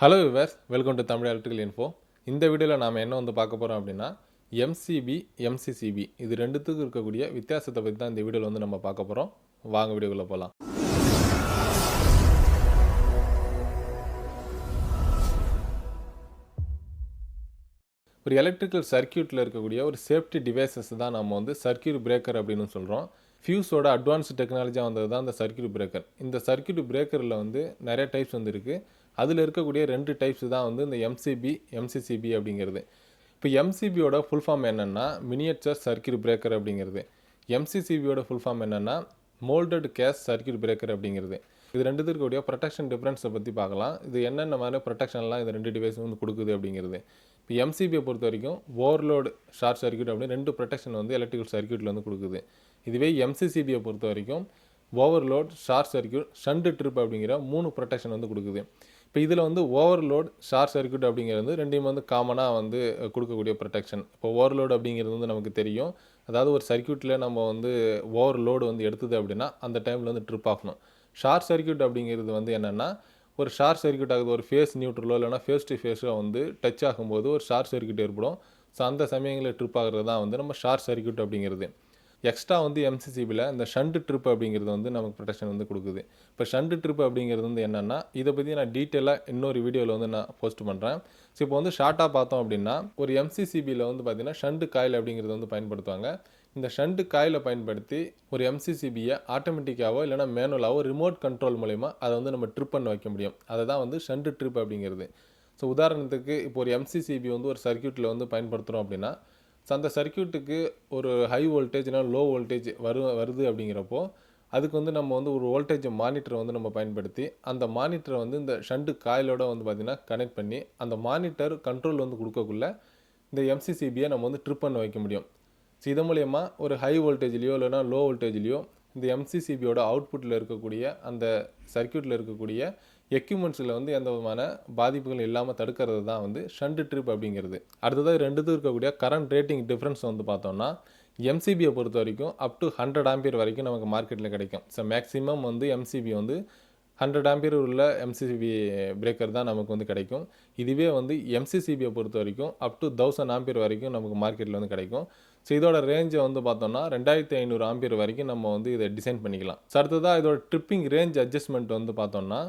Hello viewers welcome to Tamil electrical info இந்த வீடியோவில் நாம் என்ன வந்து பார்க்க போகிறோம் அப்படின்னா எம்சிபி எம்சிசிபி இது ரெண்டுத்துக்கும் இருக்கக்கூடிய வித்தியாசத்தை பற்றி தான் இந்த வீடியோவில் வந்து நம்ம பார்க்க போகிறோம் வாங்க வீடியோக்குள்ளே போகலாம் ஒரு எலக்ட்ரிக்கல் சர்க்கியூட்டில் இருக்கக்கூடிய ஒரு சேஃப்டி டிவைசஸ் தான் நம்ம வந்து சர்க்கியூட் பிரேக்கர் அப்படின்னு சொல்கிறோம் ஃபியூஸோட அட்வான்ஸ் டெக்னாலஜியாக வந்தது தான் இந்த சர்க்கியூட் பிரேக்கர் இந்த சர்க்கியூட் பிரேக்கரில் வந்து நிறைய டைப்ஸ் வந்து இருக்குது அதில் இருக்கக்கூடிய ரெண்டு டைப்ஸ் தான் வந்து இந்த எம்சிபி எம்சிசிபி அப்படிங்கிறது. இப்போ எம்சிபியோட ஃபுல் ஃபார்ம் என்னென்னா மினியேச்சர் சர்க்கியூட் பிரேக்கர் அப்படிங்கிறது. எம்சிசிபியோட ஃபுல் ஃபார்ம் என்னென்னா மோல்டட் கேஸ் சர்க்கியூட் பிரேக்கர் அப்படிங்கிறது. இது ரெண்டுத்துக்கு இருக்கக்கூடிய ப்ரொடெக்ஷன் டிஃப்ரென்ஸை பற்றி பார்க்கலாம். இது என்னென்ன மாதிரி ப்ரொடெக்ஷன்லாம் இது ரெண்டு டிவைஸ் வந்து கொடுக்குது அப்படிங்கிறது. இப்போ எம்சிபியை பொறுத்த வரைக்கும் ஓவர்லோடு ஷார்ட் சர்க்கியூட் அப்படின்னு ரெண்டு ப்ரொடெக்ஷன் வந்து எலக்ட்ரிக்கல் சர்க்கியூட்டில் வந்து கொடுக்குது. இதுவே எம்சிசிபியை பொறுத்த வரைக்கும் overload short circuit shunt trip அப்படிங்கிற மூணு ப்ரொடெக்ஷன் வந்து கொடுக்குது. இப்போ இதில் வந்து ஓவர்லோட் ஷார்ட் சர்க்கியூட் அப்படிங்கிறது ரெண்டையும் வந்து காமனாக வந்து கொடுக்கக்கூடிய ப்ரொடெக்ஷன் இப்போ ஓவர்லோட் அப்படிங்கிறது வந்து நமக்கு தெரியும். அதாவது ஒரு சர்க்கியூட்டில் நம்ம வந்து ஓவர்லோடு வந்து எடுத்தது அப்படின்னா அந்த டைமில் வந்து ட்ரிப் ஆகணும். ஷார்ட் சர்க்கியூட் அப்படிங்கிறது வந்து என்னென்னா ஒரு ஷார்ட் சர்க்கியூட் ஆகுது ஒரு ஃபேஸ் நியூட்ரலோ இல்லைனா ஃபேஸ் டு ஃபேஸோ வந்து டச் ஆகும்போது ஒரு ஷார்ட் சர்க்கியூட் ஏற்படும். ஸோ அந்த சமயங்களில் ட்ரிப் ஆகிறது தான் வந்து நம்ம ஷார்ட் சர்க்கியூட் அப்படிங்கிறது. எக்ஸ்ட்ரா வந்து எம்சிசிபியில் இந்த ஷண்டு ட்ரிப் அப்படிங்கிறது வந்து நமக்கு ப்ரொடெக்ஷன் வந்து கொடுக்குது. இப்போ ஷண்டு ட்ரிப் அப்படிங்கிறது வந்து என்னென்னா இதை பற்றி நான் டீட்டெயிலாக இன்னொரு வீடியோவில் வந்து நான் போஸ்ட் பண்ணுறேன் ஸோ இப்போ வந்து ஷார்ட்டாக பார்த்தோம் அப்படின்னா ஒரு எம்சிசிபியில் வந்து பார்த்திங்கன்னா ஷண்டு காயில் அப்படிங்கிறது வந்து பயன்படுத்துவாங்க. இந்த ஷண்டு காயில் பயன்படுத்தி ஒரு எம்சிசிபியை ஆட்டோமேட்டிக்காவோ இல்லைனா மேனுவலாவோ ரிமோட் கண்ட்ரோல் மூலயமா அதை வந்து நம்ம ட்ரிப் பண்ண வைக்க முடியும். அதை தான் வந்து ஷண்டு ட்ரிப் அப்படிங்கிறது. ஸோ உதாரணத்துக்கு இப்போ ஒரு எம்சிசிபி வந்து ஒரு சர்க்கியூட்டில் வந்து பயன்படுத்துகிறோம் அப்படின்னா ஸோ அந்த சர்க்கியூட்டுக்கு ஒரு ஹை வோல்டேஜ் இல்லை லோ வோல்டேஜ் வரு வருது அப்படிங்கிறப்போ அதுக்கு வந்து நம்ம வந்து ஒரு வோல்டேஜ் மானிட்டரை வந்து நம்ம பயன்படுத்தி அந்த மானிட்டரை வந்து இந்த ஷண்டு காயிலோட வந்து பார்த்திங்கன்னா கனெக்ட் பண்ணி அந்த மானிட்டர் கண்ட்ரோல் வந்து கொடுக்கக்குள்ள இந்த எம்சிசிபியை நம்ம வந்து ட்ரிப் பண்ண வைக்க முடியும். ஸோ இது மூலயமா ஒரு ஹை வோல்டேஜ்லேயோ இல்லைனா லோ வோல்டேஜ்லேயோ இந்த எம்சிசிபியோட அவுட்புட்டில் இருக்கக்கூடிய அந்த சர்க்கியூட்டில் இருக்கக்கூடிய எக்யூப்மெண்ட்ஸில் வந்து எந்த விதமான பாதிப்புகள் இல்லாமல் தடுக்கிறது தான் வந்து ஷண்டு ட்ரிப் அப்படிங்கிறது. அடுத்ததாக ரெண்டுத்துக்கும் இருக்கக்கூடிய கரண்ட் ரேட்டிங் டிஃப்ரென்ஸ் வந்து பார்த்தோம்னா எம்சிபியை பொறுத்த வரைக்கும் அப் டு ஹண்ட்ரட் ஆம்பியர் வரைக்கும் நமக்கு மார்க்கெட்டில் கிடைக்கும். ஸோ மேக்ஸிமம் வந்து எம்சிபி வந்து ஹண்ட்ரட் ஆம்பியர் உள்ள எம்சிசிபி பிரேக்கர் தான் நமக்கு வந்து கிடைக்கும். இதுவே வந்து எம்சிசிபியை பொறுத்த வரைக்கும் அப் டு தௌசண்ட் ஆம்பியர் வரைக்கும் நமக்கு மார்க்கெட்டில் வந்து கிடைக்கும். ஸோ இதோட ரேஞ்சை வந்து பார்த்தோம்னா ரெண்டாயிரத்தி ஐநூறு ஆம்பியர் வரைக்கும் நம்ம வந்து இதை டிசைன் பண்ணிக்கலாம். ஸோ அடுத்ததாக இதோட ட்ரிப்பிங் ரேஞ்ச் அட்ஜஸ்ட்மெண்ட் வந்து பார்த்தோம்னா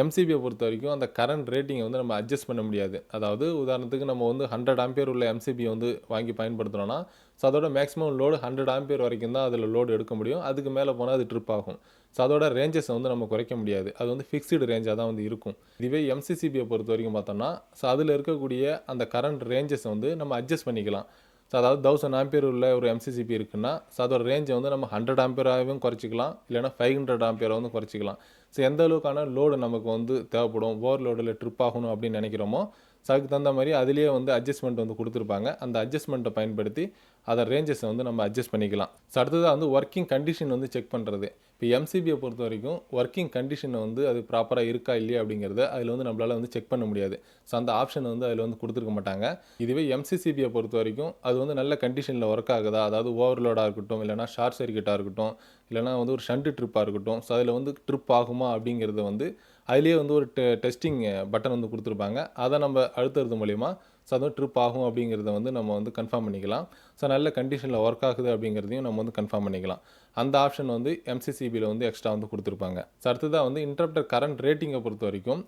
எம்சிபியை பொறுத்த வரைக்கும் அந்த கரண்ட் ரேட்டிங்கை வந்து நம்ம அட்ஜஸ்ட் பண்ண முடியாது. அதாவது உதாரணத்துக்கு நம்ம வந்து ஹண்ட்ரட் ஆம்பியர் உள்ள எம்சிபி வந்து வாங்கி பயன்படுத்துகிறோன்னா ஸோ அதோட மேக்ஸிமம் லோடு ஹண்ட்ரட் ஆம்பியர் வரைக்கும் தான் அதில் லோடு எடுக்க முடியும். அதுக்கு மேலே போனால் அது ட்ரிப் ஆகும். ஸோ அதோட ரேஞ்சஸை வந்து நம்ம குறைக்க முடியாது. அது வந்து ஃபிக்ஸ்டு ரேஞ்சாக தான் வந்து இருக்கும். இதுவே எம்சிசிபியை பொறுத்த வரைக்கும் பார்த்தோம்னா ஸோ அதில் இருக்கக்கூடிய அந்த கரண்ட் ரேஞ்சஸை வந்து நம்ம அட்ஜஸ்ட் பண்ணிக்கலாம். ஸோ அதாவது தௌசண்ட் ஆம்பியர் உள்ள ஒரு எம்சிசிபி இருக்குன்னா ஸோ அதோட ரேஞ்சை வந்து நம்ம ஹண்ட்ரட் ஆம்பியராகவும் குறைச்சிக்கலாம் இல்லைனா ஃபைவ் ஹண்ட்ரட் ஆம்பியரை வந்து குறைச்சிக்கலாம். ஸோ எந்த அளவுக்கான லோடு நமக்கு வந்து தேவைப்படும் ஓவர் லோடில் ட்ரிப் ஆகணும் அப்படின்னு நினைக்கிறோமோ ஸோ அதுக்கு தகுந்த மாதிரி அதுலேயே வந்து அட்ஜஸ்ட்மெண்ட் வந்து கொடுத்துருப்பாங்க. அந்த அட்ஜஸ்ட்மெண்ட்டை பயன்படுத்தி அதை ரேஞ்சஸை வந்து நம்ம அட்ஜஸ்ட் பண்ணிக்கலாம். ஸோ அடுத்ததாக வந்து ஒர்க்கிங் கண்டிஷன் வந்து செக் பண்ணுறது இப்போ எம்சிபியை பொறுத்த வரைக்கும் ஒர்க்கிங் கண்டிஷனை வந்து அது ப்ராப்பராக இருக்கா இல்லையா அப்படிங்கிறத அதில் வந்து நம்மளால் வந்து செக் பண்ண முடியாது. ஸோ அந்த ஆப்ஷன் வந்து அதில் வந்து கொடுத்துருக்க மாட்டாங்க. இதுவே எம்சிசிபியை பொறுத்த வரைக்கும் அது வந்து நல்ல கண்டிஷனில் ஒர்க் ஆகுதா? அதாவது ஓவர்லோடாக இருக்கட்டும் இல்லைனா ஷார்ட் சர்க்கியூட்டாக இருக்கட்டும் இல்லைனா வந்து ஒரு ஷண்ட் ட்ரிப்பாக இருக்கட்டும். ஸோ அதில் வந்து ட்ரிப் ஆகுமா அப்படிங்கிறத வந்து அதுலேயே வந்து ஒரு டெ டெஸ்டிங் பட்டன் வந்து கொடுத்துருப்பாங்க. அதை நம்ம அழுத்துறது மூலிமா ஸோ அதுவும் ட்ரிப் ஆகும் அப்படிங்கிறத வந்து நம்ம வந்து கன்ஃபார்ம் பண்ணிக்கலாம். ஸோ நல்ல கண்டிஷனில் ஒர்க் ஆகுது அப்படிங்கிறதையும் நம்ம வந்து கன்ஃபார்ம் பண்ணிக்கலாம். அந்த ஆப்ஷன் வந்து எம்சிசிபியில் வந்து எக்ஸ்ட்ரா வந்து கொடுத்துருப்பாங்க. ஸோ அடுத்ததாக வந்து இன்டர்ப்டர் கரண்ட் ரேட்டிங்கை பொறுத்த வரைக்கும்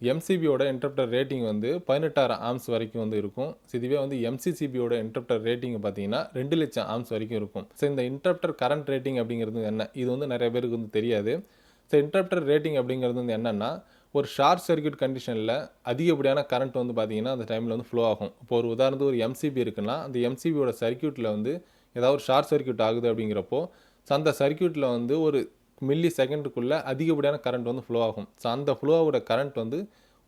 எம்சிபியோட இன்டர்ப்டர் ரேட்டிங் வந்து பதினெட்டாயிரம் ஆம்ஸ் வரைக்கும் வந்து இருக்கும். ஸோ இதுவே வந்து எம்சிசிபியோட இன்டர்ப்டர் ரேட்டிங் பார்த்தீங்கன்னா ரெண்டு லட்சம் ஆம்ஸ் வரைக்கும் இருக்கும். ஸோ இந்த இன்டர்ப்டர் கரண்ட் ரேட்டிங் அப்படிங்கிறது என்ன? இது வந்து நிறைய பேருக்கு வந்து தெரியாது. ஸோ இன்டர்ப்டர் ரேட்டிங் அப்படிங்கிறது வந்து என்னென்னா ஒரு ஷார்ட் சர்க்கியூட் கண்டிஷனில் அதிகப்படியான கரண்ட் வந்து பார்த்தீங்கன்னா அந்த டைமில் வந்து ஃப்ளோ ஆகும். இப்போ ஒரு உதாரணத்துக்கு ஒரு எம்சிபி இருக்குன்னா அந்த எம்சிபியோட சர்க்கியூட்டில் வந்து ஏதாவது ஒரு ஷார்ட் சர்க்கியூட் ஆகுது அப்படிங்கிறப்போ ஸோ அந்த சர்க்கியூட்டில் வந்து ஒரு மில்லி செகண்டுக்குள்ளே அதிகப்படியான கரண்ட் வந்து ஃப்ளோ ஆகும். ஸோ அந்த ஃப்ளோவோட கரண்ட் வந்து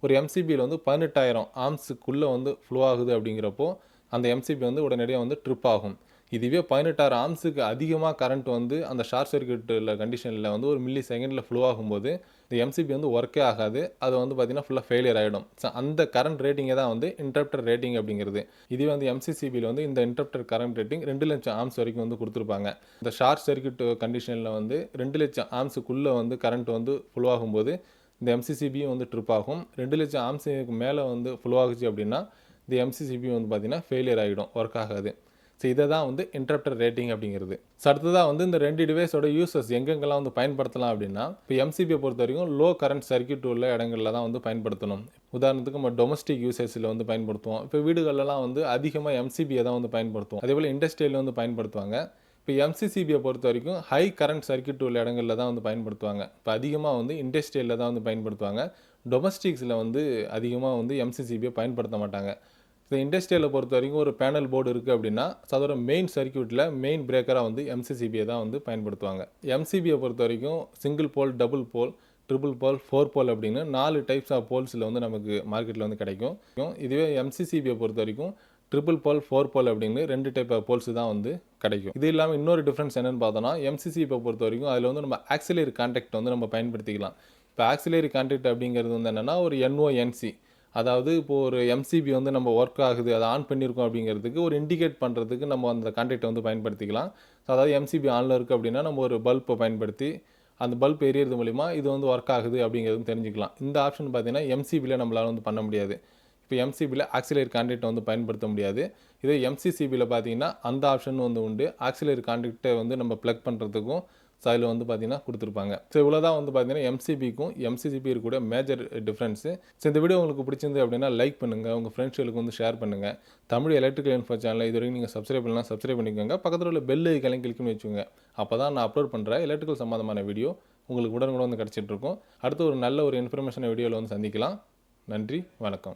ஒரு எம்சிபியில் வந்து பதினெட்டாயிரம் ஆம்ஸுக்குள்ளே வந்து ஃப்ளோ ஆகுது அப்படிங்கிறப்போ அந்த எம்சிபி வந்து உடனடியாக வந்து ட்ரிப் ஆகும். இதுவே பதினெட்டாயிரம் ஆம்ஸுக்கு அதிகமாக கரண்ட் வந்து அந்த ஷார்ட் சர்க்கியூட்டில் கண்டிஷனில் வந்து ஒரு மில்லி செகண்டில் ஃப்ளோ ஆகும்போது இந்த எம்சிபி வந்து ஒர்க்கே ஆகாது. அது வந்து பார்த்திங்கன்னா ஃபுல்லாக ஃபெயிலியர் ஆகிடும் ஸோ அந்த கரண்ட் ரேட்டிங்கை தான் வந்து இன்டர்ப்டர் ரேட்டிங் அப்படிங்கிறது. இதுவே வந்து எம்சிசிபியில் வந்து இந்த இன்டர்ப்டர் கரண்ட் ரேட்டிங் ரெண்டு லட்சம் ஆம்ஸ் வரைக்கும் வந்து கொடுத்துருப்பாங்க. இந்த ஷார்ட் சர்க்கியூட் கண்டிஷனில் வந்து ரெண்டு லட்சம் ஆம்ஸுக்குள்ளே வந்து கரண்ட் வந்து ஃப்ளோ ஆகும்போது இந்த எம்சிசிபியும் வந்து ட்ரிப் ஆகும். ரெண்டு லட்சம் ஆம்சிக்கு மேலே வந்து ஃப்ளோ ஆகுச்சு அப்படின்னா இந்த எம்சிசிபி வந்து பார்த்திங்கன்னா ஃபெயிலியர் ஆகிடும் ஒர்க் ஆகாது. ஸோ இதை தான் வந்து இன்டர்ப்டர் ரேட்டிங் அப்படிங்கிறது. ஸோ அடுத்ததாக வந்து இந்த ரெண்டு டிவைஸோட யூசஸ் எங்கெங்கெல்லாம் வந்து பயன்படுத்தலாம் அப்படின்னா இப்போ எம்சிபியை பொறுத்த வரைக்கும் லோ கரண்ட் சர்க்யூட் உள்ள இடங்களில் தான் வந்து பயன்படுத்தணும். உதாரணத்துக்கு நம்ம டொமஸ்டிக் யூசேஜில் வந்து பயன்படுத்துவோம். இப்போ வீடுகளெல்லாம் வந்து அதிகமாக எம்சிபியை தான் வந்து பயன்படுத்துவோம். அதே போல் இண்டஸ்ட்ரியில் வந்து பயன்படுத்துவாங்க. இப்போ எம்சிசிபியை பொறுத்த வரைக்கும் ஹை கரண்ட் சர்க்யூட் உள்ள இடங்களில் தான் வந்து பயன்படுத்துவாங்க. இப்போ அதிகமாக வந்து இண்டஸ்ட்ரியலில் தான் வந்து பயன்படுத்துவாங்க. டொமஸ்டிக்ஸில் வந்து அதிகமாக வந்து எம்சிசிபியை பயன்படுத்த மாட்டாங்க. இந்த இண்டஸ்ட்ரியலை பொறுத்த வரைக்கும் ஒரு பேனல் போர்டு இருக்குது அப்படின்னா ஸோ அதோட மெயின் சர்க்யூட்டில் மெயின் பிரேக்கராக வந்து எம்சிசிபியை தான் வந்து பயன்படுத்துவாங்க. எம்சிபியை பொறுத்த வரைக்கும் single pole double pole triple pole four pole அப்படின்னு நாலு டைப்ஸ் ஆஃப் போல்ஸில் வந்து நமக்கு மார்க்கெட்டில் வந்து கிடைக்கும். இதுவே எம்சிசிபியை பொறுத்த வரைக்கும் ட்ரிபிள் போல் ஃபோர் போல் அப்படின்னு ரெண்டு டைப் ஆஃப் போல்ஸ் தான் வந்து கிடைக்கும். இது இல்லாமல் இன்னொரு டிஃப்ரென்ஸ் என்னென்னு பார்த்தோன்னா எம்சிசிபியை பொறுத்த வரைக்கும் அதில் வந்து நம்ம ஆக்சிலரி கான்டாக்ட் வந்து நம்ம பயன்படுத்திக்கலாம். இப்போ ஆக்சிலரி கான்டாக்ட் அப்படிங்கிறது வந்து என்னென்னா ஒரு என்ஓஎன்சி அதாவது இப்போது ஒரு எம்சிபி வந்து நம்ம ஒர்க் ஆகுது அதை ஆன் பண்ணியிருக்கோம் அப்படிங்கிறதுக்கு ஒரு இண்டிகேட் பண்ணுறதுக்கு நம்ம அந்த கான்டாக்டை வந்து பயன்படுத்திக்கலாம். ஸோ அதாவது எம்சிபி ஆனில் இருக்குது அப்படின்னா நம்ம ஒரு பல்பை பயன்படுத்தி அந்த பல்ப் எரியறது மூலிமா இது வந்து ஒர்க் ஆகுது அப்படிங்கிறது தெரிஞ்சுக்கலாம். இந்த ஆப்ஷன் பார்த்தீங்கன்னா எம்சிபியில் நம்மளால் வந்து பண்ண முடியாது. இப்போ எம்சிபியில் ஆக்சிலரி கான்டாக்டை வந்து பயன்படுத்த முடியாது. இதே எம்சிசிபியில் பார்த்தீங்கன்னா அந்த ஆப்ஷன் வந்து உண்டு. ஆக்சிலரி கான்டாக்டை வந்து நம்ம ப்ளக் பண்ணுறதுக்கும் ஸோ அதில் வந்து பார்த்தீங்கன்னா கொடுத்துருப்பாங்க ஸோ இவ்வளோ தான் வந்து பார்த்தீங்கன்னா எம்சிபிக்கும் எம்சிசிபி இருக்கக்கூடிய மேஜர் டிஃப்ரென்ஸு ஸோ இந்த வீடியோ உங்களுக்கு பிடிச்சிருந்து அப்படின்னா லைக் பண்ணுங்கள் உங்கள் ஃப்ரெண்ட்ஸ்களுக்கு வந்து ஷேர் பண்ணுங்கள் தமிழ் எலக்ட்ரிக்கல் இன்ஃபோ சேனல் இது வரைக்கும் நீங்கள் சப்ஸ்கிரைப் பண்ணலாம் சப்ஸ்கிரைப் பண்ணிக்கோங்க. பக்கத்தில் உள்ள பெல் ஐக்கலையும் கிளிக் வச்சுக்கோங்க. அப்போ தான் நான் அப்லோட் பண்ணுற எலக்ட்ரிக்கல் சம்மந்தமான வீடியோ உங்களுக்கு உடனுக்குடன் வந்து கிடச்சிட்ருக்கும் அடுத்து ஒரு நல்ல ஒரு இன்ஃபர்மேஷன் வீடியோவில் வந்து சந்திக்கலாம். நன்றி வணக்கம்.